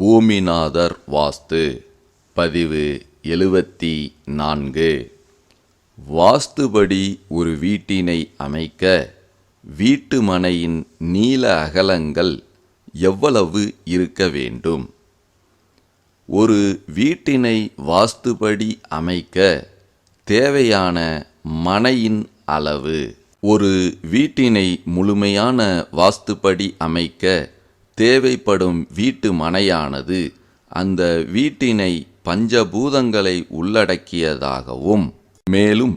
பூமிநாதர் வாஸ்து. பதிவு எழுபத்தி நான்கு. வாஸ்துபடி ஒரு வீட்டினை அமைக்க வீட்டு மனையின் நீள அகலங்கள் எவ்வளவு இருக்க வேண்டும்? ஒரு வீட்டினை வாஸ்துபடி அமைக்க தேவையான மனையின் அளவு. ஒரு வீட்டினை முழுமையான வாஸ்துபடி அமைக்க தேவைப்படும் வீட்டு மனையானது அந்த வீட்டினை பஞ்சபூதங்களை உள்ளடக்கியதாகவும் மேலும்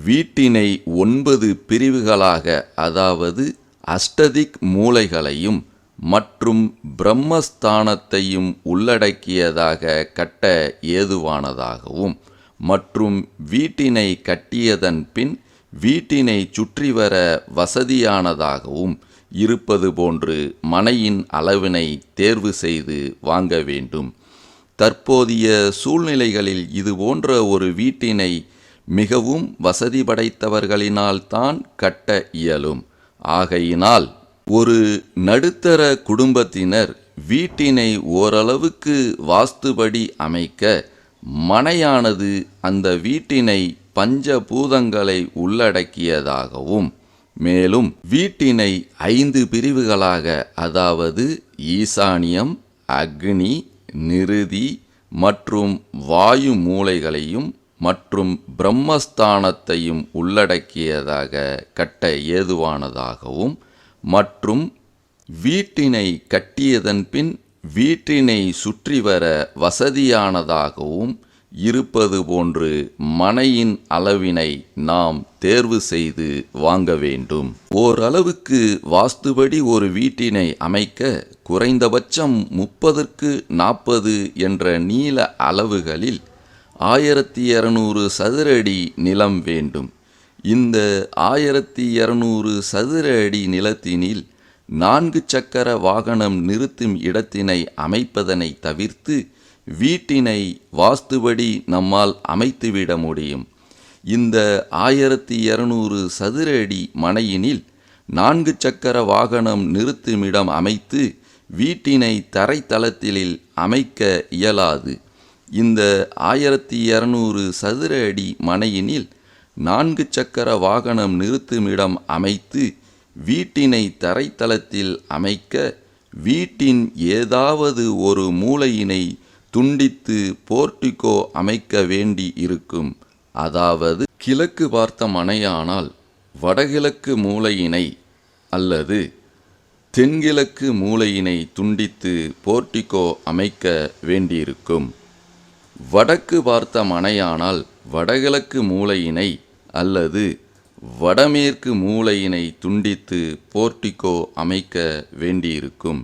வீட்டினை ஒன்பது பிரிவுகளாக அதாவது அஷ்டதிக் மூலைகளையும் மற்றும் பிரம்மஸ்தானத்தையும் உள்ளடக்கியதாக கட்ட ஏதுவானதாகவும் மற்றும் வீட்டினை கட்டியதன் பின் வீட்டினை சுற்றி வர வசதியானதாகவும் இருப்பது போன்று மனையின் அளவினை தேர்வு செய்து வாங்க வேண்டும். தற்போதைய சூழ்நிலைகளில் இது போன்ற ஒரு வீட்டினை மிகவும் வசதி படைத்தவர்களினால்தான் கட்ட இயலும். ஆகையினால் ஒரு நடுத்தர குடும்பத்தினர் வீட்டினை ஓரளவுக்கு வாஸ்துபடி அமைக்க மனையானது அந்த வீட்டினை பஞ்சபூதங்களை உள்ளடக்கியதாகவும் மேலும் வீட்டினை ஐந்து பிரிவுகளாக அதாவது ஈசானியம் அக்னி நிருதி மற்றும் வாயு மூலைகளையும் மற்றும் பிரம்மஸ்தானத்தையும் உள்ளடக்கியதாக கட்ட ஏதுவானதாகவும் மற்றும் வீட்டினை கட்டியதன் பின் வீட்டினை சுற்றி வர வசதியானதாகவும் இருப்பது போன்று மனையின் அளவினை நாம் தேர்வு செய்து வாங்க வேண்டும். ஓரளவுக்கு வாஸ்துபடி ஒரு வீட்டினை அமைக்க குறைந்தபட்சம் முப்பதற்கு நாற்பது என்ற நீள அளவுகளில் ஆயிரத்தி இரநூறு சதுரடி நிலம் வேண்டும். இந்த ஆயிரத்தி இரநூறு சதுர அடி நிலத்தினில் நான்கு சக்கர வாகனம் நிறுத்தும் இடத்தினை அமைப்பதனை தவிர்த்து வீட்டினை வாஸ்துபடி நம்மால் அமைத்துவிட முடியும். இந்த ஆயிரத்தி இரநூறு சதுர அடி மனையினில் நான்கு சக்கர வாகனம் நிறுத்துமிடம் அமைத்து வீட்டினை தரைத்தளத்திலில் அமைக்க இயலாது. இந்த ஆயிரத்தி இரநூறு சதுர அடி மனையினில் நான்கு சக்கர வாகனம் நிறுத்துமிடம் அமைத்து வீட்டினை தரைத்தளத்தில் அமைக்க வீட்டின் ஏதாவது ஒரு மூலையினை துண்டித்து போர்டிகோ அமைக்க வேண்டி இருக்கும். அதாவது கிழக்கு பார்த்த மனையானால் வடகிழக்கு மூலையினை அல்லது தென்கிழக்கு மூலையினை துண்டித்து போர்டிகோ அமைக்க வேண்டியிருக்கும். வடக்கு பார்த்த மனையானால் வடகிழக்கு மூலையினை அல்லது வடமேற்கு மூலையினை துண்டித்து போர்டிகோ அமைக்க வேண்டியிருக்கும்.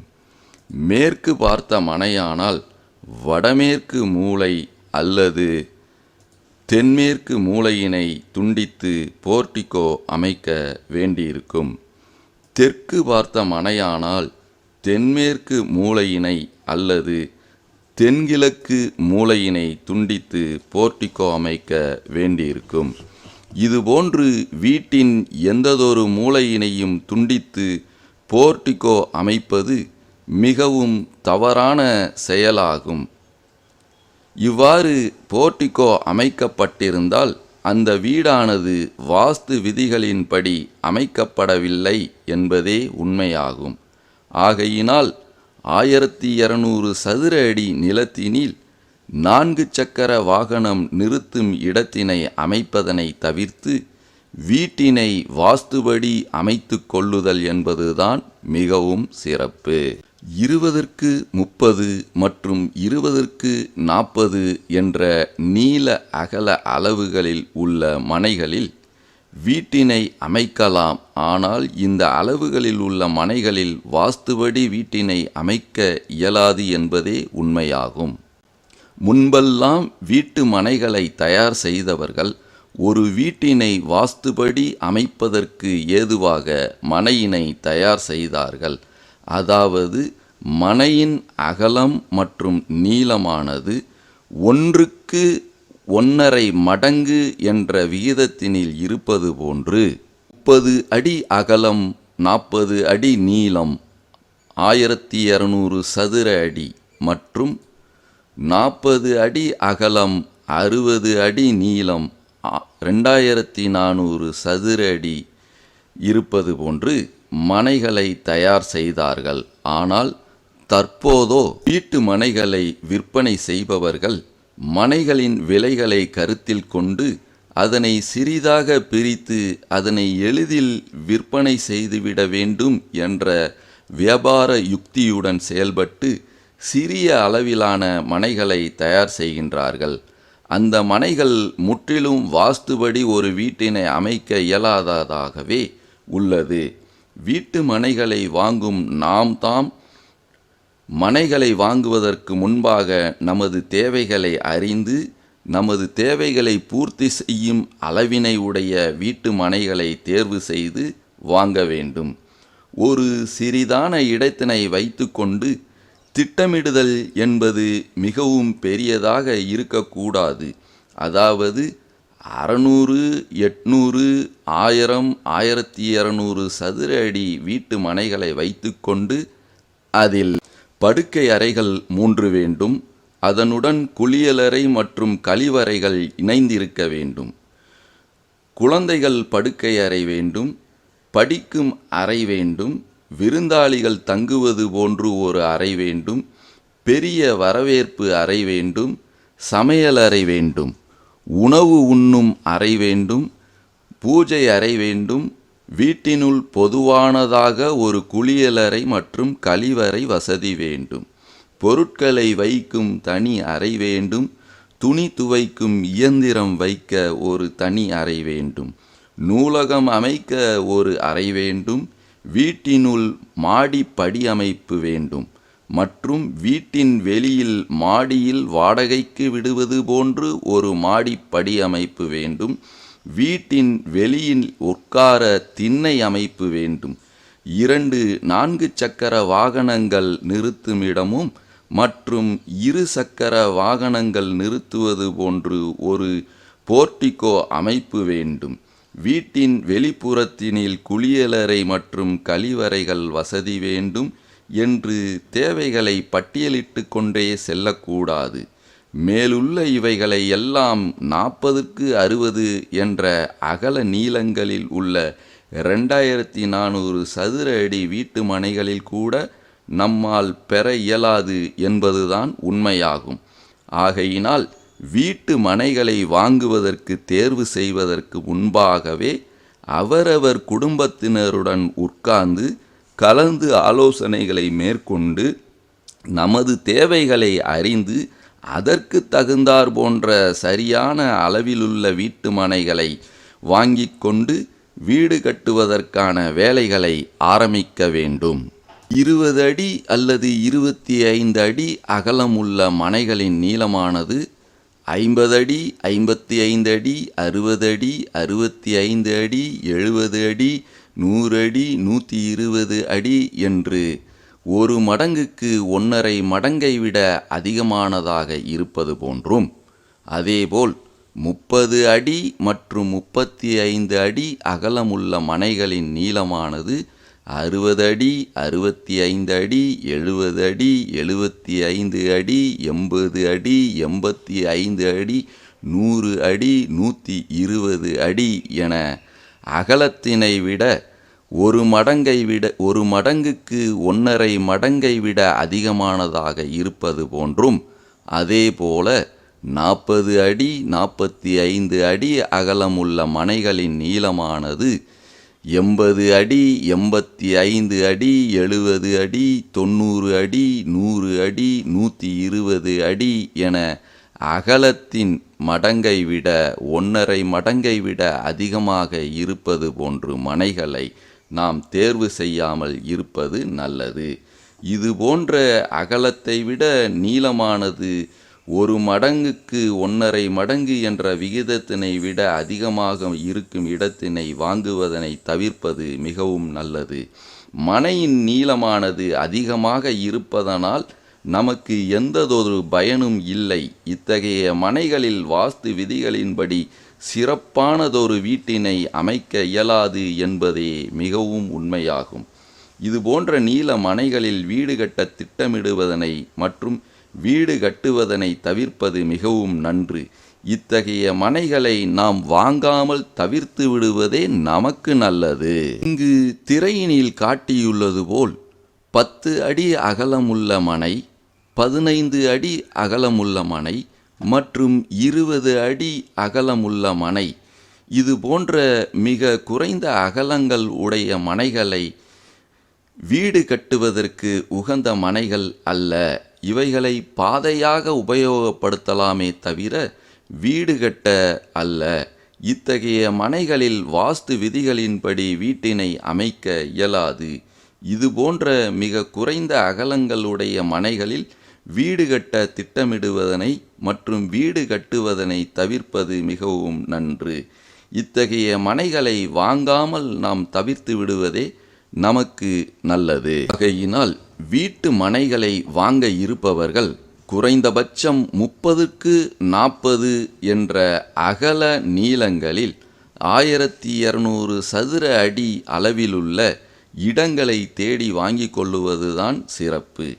மேற்கு பார்த்த மனையானால் வடமேற்கு மூலை அல்லது தென்மேற்கு மூலையினை துண்டித்து போர்ட்டிகோ அமைக்க வேண்டியிருக்கும். தெற்கு பார்த்த மனையானால் தென்மேற்கு மூலையினை அல்லது தென்கிழக்கு மூலையினை துண்டித்து போர்டிகோ அமைக்க வேண்டியிருக்கும். இதுபோன்று வீட்டின் எந்ததொரு மூலையினையும் துண்டித்து போர்டிகோ அமைப்பது மிகவும் தவறான செயலாகும். இவ்வாறு போர்டிகோ அமைக்கப்பட்டிருந்தால் அந்த வீடானது வாஸ்து விதிகளின்படி அமைக்கப்படவில்லை என்பதே உண்மையாகும். ஆகையினால் ஆயிரத்தி இரநூறு சதுர அடி நிலத்தினில் நான்கு சக்கர வாகனம் நிறுத்தும் இடத்தினை அமைப்பதனை தவிர்த்து வீட்டினை வாஸ்துபடி அமைத்து கொள்ளுதல் என்பதுதான் மிகவும் சிறப்பு. இருபதற்கு முப்பது மற்றும் இருபதற்கு நாற்பது என்ற நீள அகல அளவுகளில் உள்ள மனைகளில் வீட்டினை அமைக்கலாம். ஆனால் இந்த அளவுகளில் உள்ள மனைகளில் வாஸ்துபடி வீட்டினை அமைக்க இயலாது என்பதே உண்மையாகும். முன்பெல்லாம் வீட்டு மனைகளை தயார் செய்தவர்கள் ஒரு வீட்டினை வாஸ்துபடி அமைப்பதற்கு ஏதுவாக மனையினை தயார் செய்தார்கள். அதாவது மனையின் அகலம் மற்றும் நீளமானது ஒன்றுக்கு ஒன்றரை மடங்கு என்ற விகிதத்தினில் இருப்பது போன்று முப்பது அடி அகலம் நாற்பது அடி நீளம் ஆயிரத்தி இரநூறு சதுர அடி மற்றும் நாற்பது அடி அகலம் அறுபது அடி நீளம் ரெண்டாயிரத்தி நானூறு சதுர அடி இருப்பது போன்று மனைகளை தயார் செய்தார்கள். ஆனால் தற்போதோ வீட்டு மனைகளை விற்பனை செய்பவர்கள் மனைகளின் விலைகளை கருத்தில் கொண்டு அதனை சிறிதாக பிரித்து அதனை எளிதில் விற்பனை செய்துவிட வேண்டும் என்ற வியாபார யுக்தியுடன் செயல்பட்டு சிறிய அளவிலான மனைகளை தயார் செய்கின்றார்கள். அந்த மனைகள் முற்றிலும் வாஸ்துபடி ஒரு வீட்டினை அமைக்க இயலாததாகவே உள்ளது. வீட்டு மனைகளை வாங்கும் நாம் தாம் மனைகளை வாங்குவதற்கு முன்பாக நமது தேவைகளை அறிந்து நமது தேவைகளை பூர்த்தி செய்யும் அளவினை உடைய வீட்டு மனைகளை தேர்வு செய்து வாங்க வேண்டும். ஒரு சிறிதான இடத்தினை வைத்துக்கொண்டு திட்டமிடுதல் என்பது மிகவும் பெரியதாக இருக்கக்கூடாது. அதாவது அறநூறு எட்நூறு ஆயிரம் ஆயிரத்தி இரநூறு சதுர அடி வீட்டு மனைகளை வைத்துக்கொண்டு அதில் படுக்கை அறைகள் மூன்று வேண்டும். அதனுடன் குளியலறை மற்றும் கழிவறைகள் இணைந்திருக்க வேண்டும். குழந்தைகள் படுக்கை அறை வேண்டும். படிக்கும் அறை வேண்டும். விருந்தாளிகள் தங்குவது போன்று ஒரு அறை வேண்டும். பெரிய வரவேற்பு அறை வேண்டும். சமையலறை வேண்டும். உணவு உண்ணும் அறை வேண்டும் பூஜை அறை வேண்டும் வீட்டினுள் பொதுவானதாக ஒரு குளியலறை மற்றும் கழிவறை வசதி வேண்டும். பொருட்களை வைக்கும் தனி அறை வேண்டும் துணி துவைக்கும் இயந்திரம் வைக்க ஒரு தனி அறை வேண்டும். நூலகம் அமைக்க ஒரு அறை வேண்டும் வீட்டினுள் மாடிப்படி அமைப்பு வேண்டும். மற்றும் வீட்டின் வெளியில் மாடியில் வாடகைக்கு விடுவது போன்று ஒரு மாடிப்படி அமைப்பு வேண்டும். வீட்டின் வெளியில் உட்கார திண்ணை அமைப்பு வேண்டும். இரண்டு நான்கு சக்கர வாகனங்கள் நிறுத்துமிடமும் மற்றும் இரு சக்கர வாகனங்கள் நிறுத்துவது போன்று ஒரு போர்டிகோ அமைப்பு வேண்டும். வீட்டின் வெளிப்புறத்தினில் குளியலறை மற்றும் கழிவறைகள் வசதி வேண்டும். என்று தேவைகளை பட்டியலிட்டு கொண்டே செல்லக்கூடாது. மேலுள்ள இவைகளை எல்லாம் நாற்பதுக்கு அறுபது என்ற அகல நீளங்களில் உள்ள ரெண்டாயிரத்தி நானூறு சதுர அடி வீட்டு மனைகளில் கூட நம்மால் பெற இயலாது என்பதுதான் உண்மையாகும். ஆகையினால் வீட்டு மனைகளை வாங்குவதற்கு தேர்வு செய்வதற்கு முன்பாகவே அவரவர் குடும்பத்தினருடன் உட்கார்ந்து கலந்து ஆலோசனைகளை மேற்கொண்டு நமது தேவைகளை அறிந்து அதற்கு தகுந்தார் போன்ற சரியான அளவிலுள்ள வீட்டு மனைகளை வாங்கி கொண்டு வீடு கட்டுவதற்கான வேலைகளை ஆரம்பிக்க வேண்டும். இருபது அடி அல்லது இருபத்தி ஐந்து அடி அகலமுள்ள மனைகளின் நீளமானது ஐம்பது அடி ஐம்பத்தி ஐந்து அடி அறுபது அடி அறுபத்தி ஐந்து அடி எழுபது அடி நூறு அடி நூற்றி இருபது அடி என்று ஒரு மடங்குக்கு ஒன்றரை மடங்கை விட அதிகமானதாக இருப்பது போன்றும். அதேபோல் முப்பது அடி மற்றும் முப்பத்தி ஐந்து அடி அகலமுள்ள மனைகளின் நீளமானது அறுபது அடி அறுபத்தி ஐந்து அடி எழுபது அடி எழுபத்தி ஐந்து அடி எண்பது அடி எண்பத்தி ஐந்து அடி நூறு அடி நூற்றி இருபது அடி என அகலத்தினை விட ஒரு மடங்கை விட ஒரு மடங்குக்கு ஒன்றரை மடங்கை விட அதிகமானதாக இருப்பது போன்றும் அதேபோல நாற்பது அடி நாற்பத்தி ஐந்து அடி அகலமுள்ள மனைகளின் நீளமானது எண்பது அடி எண்பத்தி ஐந்து அடி எழுபது அடி தொண்ணூறு அடி நூறு அடி நூற்றி இருபது அடி என அகலத்தின் மடங்கை விட ஒன்றரை மடங்கை விட அதிகமாக இருப்பது போன்று மனைகளை நாம் தேர்வு செய்யாமல் இருப்பது நல்லது. இது போன்ற அகலத்தை விட நீளமானது ஒரு மடங்குக்கு ஒன்றரை மடங்கு என்ற விகிதத்தினை விட அதிகமாக இருக்கும் இடத்தினை வாங்குவதனை தவிர்ப்பது மிகவும் நல்லது. மனையின் நீளமானது அதிகமாக இருப்பதனால் நமக்கு எந்ததொரு பயனும் இல்லை. இத்தகைய மனைகளில் வாஸ்து விதிகளின்படி சிறப்பானதொரு வீட்டினை அமைக்க இயலாது என்பதே மிகவும் உண்மையாகும். இது போன்ற நீள மனைகளில் வீடு கட்ட திட்டமிடுவதனை மற்றும் வீடு கட்டுவதனை தவிர்ப்பது மிகவும் நன்று. இத்தகைய மனைகளை நாம் வாங்காமல் தவிர்த்து விடுவதே நமக்கு நல்லது. இங்கு திரையினில் காட்டியுள்ளது போல் பத்து அடி அகலமுள்ள மனை பதினைந்து அடி அகலமுள்ள மனை மற்றும் இருபது அடி அகலமுள்ள மனை. இது போன்ற மிக குறைந்த அகலங்கள் உடைய மனைகளை வீடு கட்டுவதற்கு உகந்த மனைகள் அல்ல. இவைகளை பாதையாக உபயோகப்படுத்தலாமே தவிர வீடு கட்ட அல்ல. இத்தகைய மனைகளில் வாஸ்து விதிகளின்படி வீட்டினை அமைக்க இயலாது. இது போன்ற மிக குறைந்த அகலங்களுடைய மனைகளில் வீடு கட்ட திட்டமிடுவதனை மற்றும் வீடு கட்டுவதனை தவிர்ப்பது மிகவும் நன்று. இத்தகைய மனைகளை வாங்காமல் நாம் தவிர்த்து விடுவதே நமக்கு நல்லது. ஆகையினால் வீட்டு மனைகளை வாங்க இருப்பவர்கள் குறைந்தபட்சம் முப்பதுக்கு நாற்பது என்ற அகல நீளங்களில் ஆயிரத்தி இரநூறு சதுர அடி அளவிலுள்ள இடங்களை தேடி வாங்கிக் கொள்ளுவதுதான் சிறப்பு.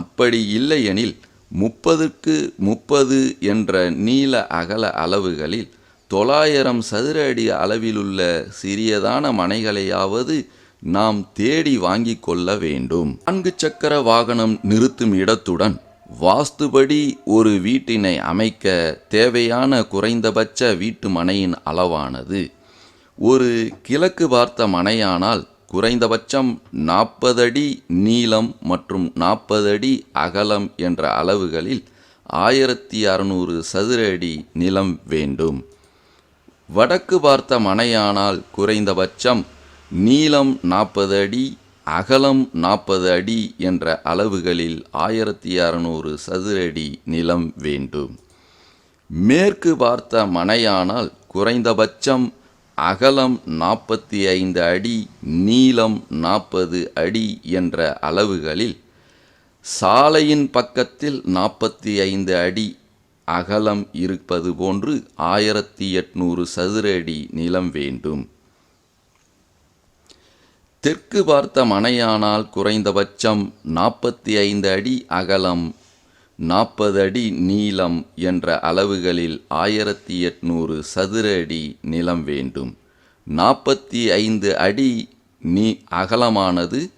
அப்படி இல்லையெனில் முப்பதுக்கு முப்பது என்ற நீள அகல அளவுகளில் தொள்ளாயிரம் சதுர அடி அளவிலுள்ள சிறியதான மனைகளையாவது நாம் தேடி வாங்கி கொள்ள வேண்டும். நான்கு சக்கர வாகனம் நிறுத்தும் இடத்துடன் வாஸ்துபடி ஒரு வீட்டினை அமைக்க தேவையான குறைந்தபட்ச வீட்டு மனையின் அளவானது. ஒரு கிழக்கு பார்த்த மனையானால் குறைந்தபட்சம் நாற்பது அடி நீளம் மற்றும் நாற்பது அடி அகலம் என்ற அளவுகளில் ஆயிரத்தி அறநூறு சதுர அடி நிலம் வேண்டும். வடக்கு பார்த்த மனையானால் குறைந்தபட்சம் நீளம் நாற்பது அடி அகலம் நாற்பது அடி என்ற அளவுகளில் ஆயிரத்தி அறநூறு சதுர அடி நிலம் வேண்டும். மேற்கு பார்த்த மனையானால் குறைந்தபட்சம் அகலம் நாற்பத்தி ஐந்து அடி நீளம் நாற்பது அடி என்ற அளவுகளில் சாலையின் பக்கத்தில் நாற்பத்தி ஐந்து அடி அகலம் இருப்பது போன்று ஆயிரத்தி எட்நூறு சதுர அடி நிலம் வேண்டும். தெற்கு பார்த்த மனையானால் குறைந்தபட்சம் நாற்பத்தி ஐந்து அடி அகலம் நாற்பது அடி நீளம் என்ற அளவுகளில் ஆயிரத்தி எட்நூறு சதுர அடி நிலம் வேண்டும். நாற்பத்தி ஐந்து அடி நீ அகலமானது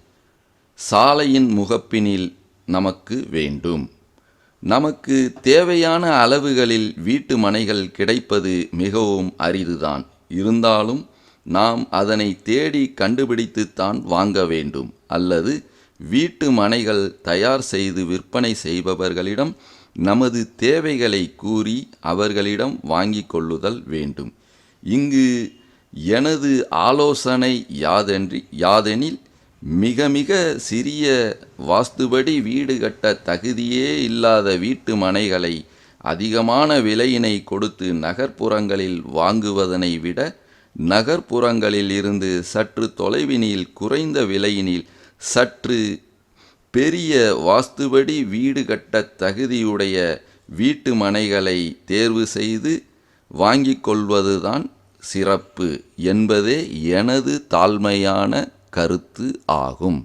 சாலையின் முகப்பினில் நமக்கு வேண்டும். நமக்கு தேவையான அளவுகளில் வீட்டு மனைகள் கிடைப்பது மிகவும் அரிதுதான். இருந்தாலும் நாம் அதனை தேடி கண்டுபிடித்துத்தான் வாங்க வேண்டும். அல்லது வீட்டு மனைகள் தயார் செய்து விற்பனை செய்பவர்களிடம் நமது தேவைகளை கூறி அவர்களிடம் வாங்கி கொள்ளுதல் வேண்டும். இங்கு எனது ஆலோசனை யாதென்றி யாதெனில் மிக மிக சிறிய வாஸ்துபடி வீடு கட்ட தகுதியே இல்லாத வீட்டு மனைகளை அதிகமான விலையினை கொடுத்து நகர்ப்புறங்களில் வாங்குவதனை விட நகர்ப்புறங்களில் இருந்து சற்று தொலைவினில் குறைந்த விலையினில் சற்று பெரிய வாஸ்துபடி வீடு கட்ட தகுதியுடைய வீட்டு மனைகளை தேர்வு செய்து வாங்கிக் கொள்வதுதான் சிறப்பு என்பதே எனது தாழ்மையான கருத்து ஆகும்.